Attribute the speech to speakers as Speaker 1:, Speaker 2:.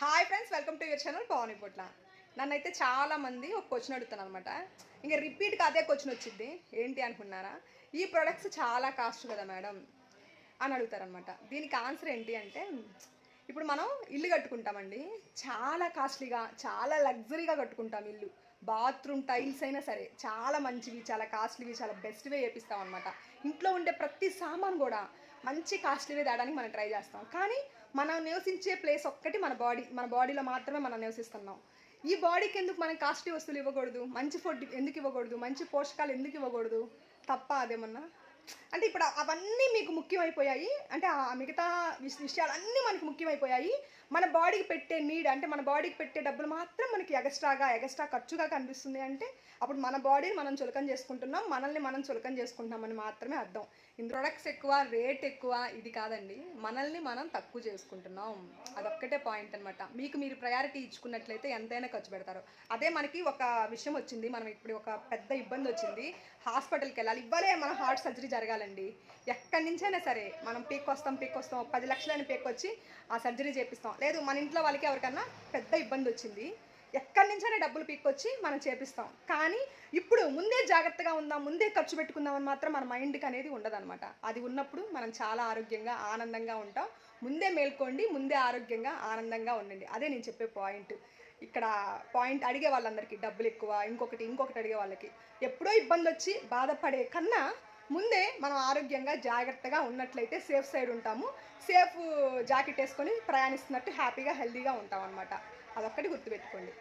Speaker 1: Hi friends welcome to your channel Pavan Potla నన్నైతే చాలా మంది ఒక క్వశ్చన్ అడుగుతాను అనమాట ఇంకా రిపీట్గా అదే క్వశ్చన్ వచ్చింది ఏంటి అనుకున్నారా? ఈ ప్రొడక్ట్స్ చాలా కాస్ట్ కదా మేడం అని అడుగుతారనమాట దీనికి ఆన్సర్ ఏంటి అంటే ఇప్పుడు మనం ఇల్లు కట్టుకుంటామండి. చాలా కాస్ట్లీగా చాలా లగ్జరీగా కట్టుకుంటాం ఇల్లు. బాత్రూమ్ టైల్స్ అయినా సరే చాలా మంచివి చాలా కాస్ట్లీవి చాలా బెస్ట్వే వేపిస్తాం అనమాట ఇంట్లో ఉండే ప్రతి సామాన్ కూడా మంచి కాస్ట్లీవే తేడానికి మనం ట్రై చేస్తాం. కానీ మనం నివసించే ప్లేస్ ఒక్కటి మన బాడీ మన బాడీలో మాత్రమే మనం నివసిస్తున్నాం. ఈ బాడీకి ఎందుకు మనం కాస్ట్లీ వస్తువులు ఇవ్వకూడదు? మంచి ఫుడ్ ఎందుకు ఇవ్వకూడదు? మంచి పోషకాలు ఎందుకు ఇవ్వకూడదు? తప్ప అదేమన్నా? అంటే ఇప్పుడు అవన్నీ మీకు ముఖ్యమైపోయాయి. అంటే ఆ మిగతా విష- విషయాలన్నీ మనకి ముఖ్యమైపోయాయి. మన బాడీకి పెట్టే నీడ్ అంటే మన బాడీకి పెట్టే డబ్బులు మాత్రం మనకి ఎగస్ట్రాగా ఎగస్ట్రా ఖర్చుగా కనిపిస్తుంది అంటే అప్పుడు మన బాడీని మనం చులకం చేసుకుంటున్నాం. మనల్ని మనం చులకం చేసుకుంటున్నామని మాత్రమే అర్థం. ఇన్ ప్రొడక్ట్స్ ఎక్కువ రేట్ ఎక్కువ ఇది కాదండి. మనల్ని మనం తక్కువ చేసుకుంటున్నాం. అదొక్కటే పాయింట్ అనమాట మీకు మీరు ప్రయారిటీ ఇచ్చుకున్నట్లయితే ఎంతైనా ఖర్చు పెడతారు. అదే మనకి ఒక విషయం వచ్చింది. మనం ఇప్పుడు ఒక పెద్ద ఇబ్బంది వచ్చింది. హాస్పిటల్కి వెళ్ళాలి. ఇవ్వలే మనం హార్ట్ సర్జరీ జరగాలండి. ఎక్కడి నుంచైనా సరే మనం పీక్కొస్తాం పీక్కొస్తాం పది లక్షలని పీక్కొచ్చి ఆ సర్జరీ చేపిస్తాం. లేదు మన ఇంట్లో వాళ్ళకి ఎవరికన్నా పెద్ద ఇబ్బంది వచ్చింది. ఎక్కడి నుంచైనా డబ్బులు పీక్కొచ్చి మనం చేపిస్తాం. కానీ ఇప్పుడు ముందే జాగ్రత్తగా ఉందాం ముందే ఖర్చు పెట్టుకుందామని మాత్రం మన మైండ్కి అనేది ఉండదన్నమాట. అది ఉన్నప్పుడు మనం చాలా ఆరోగ్యంగా ఆనందంగా ఉంటాం. ముందే మేల్కోండి ముందే ఆరోగ్యంగా ఆనందంగా ఉండండి. అదే నేను చెప్పే పాయింట్ ఇక్కడ పాయింట్ అడిగే వాళ్ళందరికీ డబ్బులు ఎక్కువ ఇంకొకటి ఇంకొకటి అడిగే వాళ్ళకి. ఎప్పుడో ఇబ్బంది వచ్చి బాధపడే కన్నా ముందే మనం ఆరోగ్యంగా జాగ్రత్తగా ఉన్నట్లయితే సేఫ్ సైడ్ ఉంటాము. సేఫ్ జాకెట్ వేసుకొని ప్రయాణిస్తున్నట్టు హ్యాపీగా హెల్దీగా ఉంటాం అనమాట అదొక్కటి గుర్తుపెట్టుకోండి.